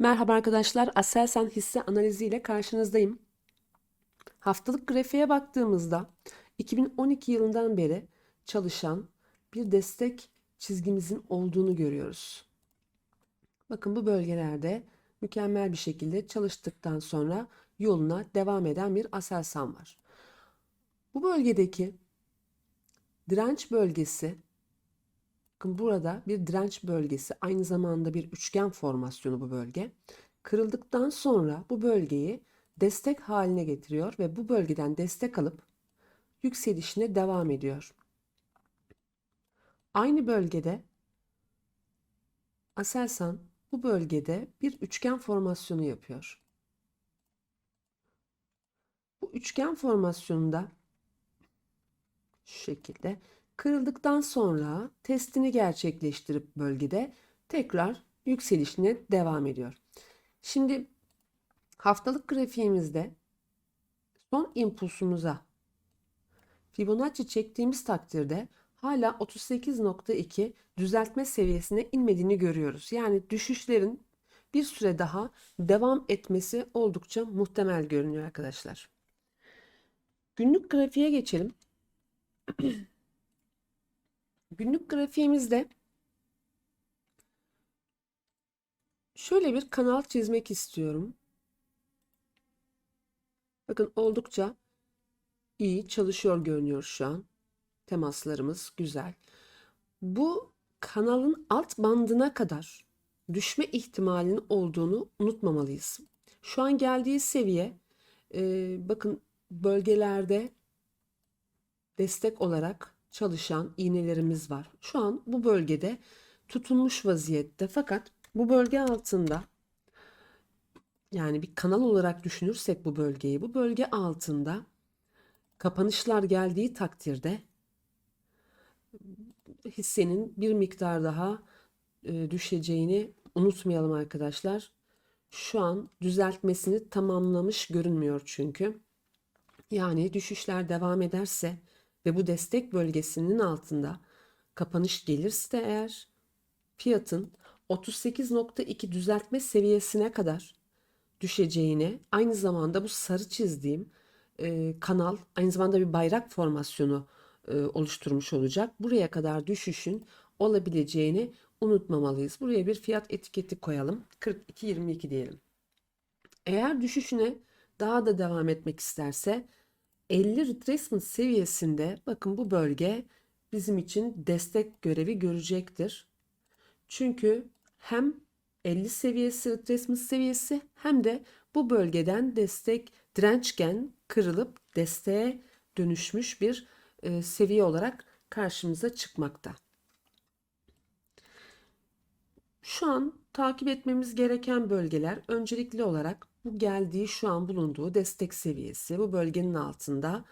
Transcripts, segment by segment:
Merhaba arkadaşlar, Aselsan hisse analizi ile karşınızdayım. Haftalık grafiğe baktığımızda 2012 yılından beri çalışan bir destek çizgimizin olduğunu görüyoruz. Bakın bu bölgelerde mükemmel bir şekilde çalıştıktan sonra yoluna devam eden bir Aselsan var. Bu bölgedeki direnç bölgesi Bakın burada bir direnç bölgesi aynı zamanda bir üçgen formasyonu bu bölge. Kırıldıktan sonra bu bölgeyi destek haline getiriyor ve bu bölgeden destek alıp yükselişine devam ediyor. Aynı bölgede Aselsan bu bölgede bir üçgen formasyonu yapıyor. Bu üçgen formasyonunda şu şekilde Kırıldıktan sonra testini gerçekleştirip bölgede tekrar yükselişine devam ediyor. Şimdi haftalık grafiğimizde son impulsumuza Fibonacci çektiğimiz takdirde hala 38.2 düzeltme seviyesine inmediğini görüyoruz. Yani düşüşlerin bir süre daha devam etmesi oldukça muhtemel görünüyor arkadaşlar. Günlük grafiğe geçelim. Günlük grafiğimizde şöyle bir kanal çizmek istiyorum. Bakın oldukça iyi çalışıyor görünüyor şu an. Temaslarımız güzel. Bu kanalın alt bandına kadar düşme ihtimalinin olduğunu unutmamalıyız. Şu an geldiği seviye e, bakın bölgelerde destek olarak çalışan iğnelerimiz var. Şu an bu bölgede tutunmuş vaziyette fakat bu bölge altında yani bir kanal olarak düşünürsek bu bölgeyi bu bölge altında kapanışlar geldiği takdirde hissenin bir miktar daha e, düşeceğini unutmayalım arkadaşlar. Şu an düzeltmesini tamamlamış görünmüyor çünkü. Yani düşüşler devam ederse ve bu destek bölgesinin altında kapanış gelirse eğer fiyatın 38.2 düzeltme seviyesine kadar düşeceğine aynı zamanda bu sarı çizdiğim e, kanal aynı zamanda bir bayrak formasyonu e, oluşturmuş olacak. Buraya kadar düşüşün olabileceğini unutmamalıyız. Buraya bir fiyat etiketi koyalım. 42.22 diyelim. Eğer düşüşüne daha da devam etmek isterse 50 retracement seviyesinde bakın bu bölge bizim için destek görevi görecektir. Çünkü hem 50 seviyesi retracement seviyesi hem de bu bölgeden destek dirençgen kırılıp desteğe dönüşmüş bir e, seviye olarak karşımıza çıkmakta. Şu an takip etmemiz gereken bölgeler öncelikli olarak bu geldiği şu an bulunduğu destek seviyesi bu bölgenin altında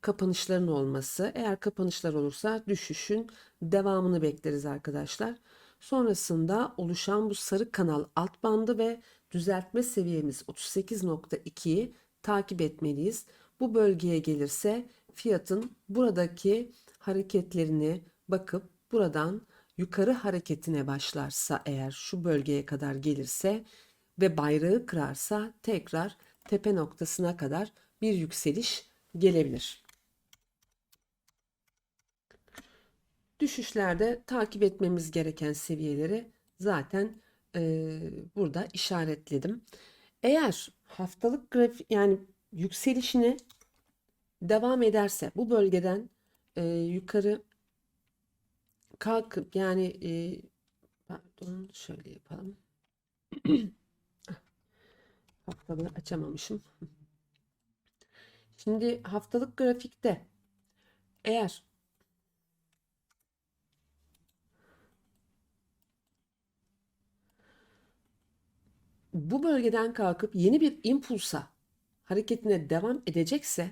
kapanışların olması. Eğer kapanışlar olursa düşüşün devamını bekleriz arkadaşlar. Sonrasında oluşan bu sarı kanal alt bandı ve düzeltme seviyemiz 38.2'yi takip etmeliyiz. Bu bölgeye gelirse fiyatın buradaki hareketlerini bakıp buradan yukarı hareketine başlarsa eğer şu bölgeye kadar gelirse ve bayrağı kırarsa tekrar tepe noktasına kadar bir yükseliş gelebilir. Düşüşlerde takip etmemiz gereken seviyeleri zaten e, burada işaretledim. Eğer haftalık grafik yani yükselişine devam ederse bu bölgeden e, yukarı kalkıp yani e, pardon şöyle yapalım. Haftalığı açamamışım. Şimdi haftalık grafikte eğer bu bölgeden kalkıp yeni bir impulsa hareketine devam edecekse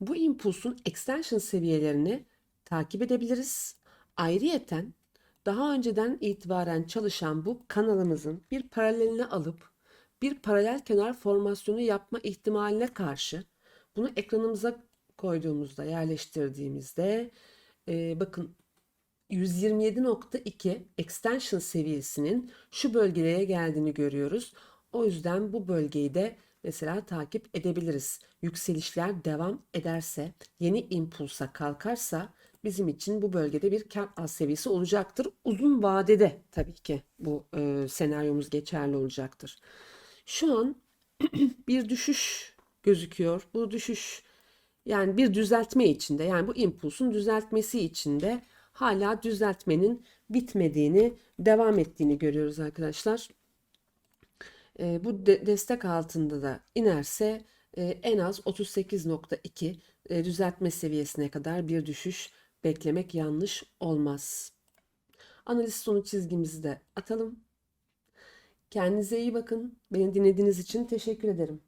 bu impulsun extension seviyelerini takip edebiliriz. Ayrıyeten daha önceden itibaren çalışan bu kanalımızın bir paralelini alıp bir paralel kenar formasyonu yapma ihtimaline karşı bunu ekranımıza koyduğumuzda, yerleştirdiğimizde e, bakın 127.2 extension seviyesinin şu bölgelere geldiğini görüyoruz. O yüzden bu bölgeyi de mesela takip edebiliriz. Yükselişler devam ederse, yeni impulsa kalkarsa bizim için bu bölgede bir kar al seviyesi olacaktır. Uzun vadede tabii ki bu e, senaryomuz geçerli olacaktır. Şu an bir düşüş gözüküyor. Bu düşüş yani bir düzeltme içinde yani bu impulsun düzeltmesi içinde hala düzeltmenin bitmediğini, devam ettiğini görüyoruz arkadaşlar. E, bu de- destek altında da inerse e, en az 38.2 e, düzeltme seviyesine kadar bir düşüş beklemek yanlış olmaz. Analiz sonu çizgimizi de atalım. Kendinize iyi bakın. Beni dinlediğiniz için teşekkür ederim.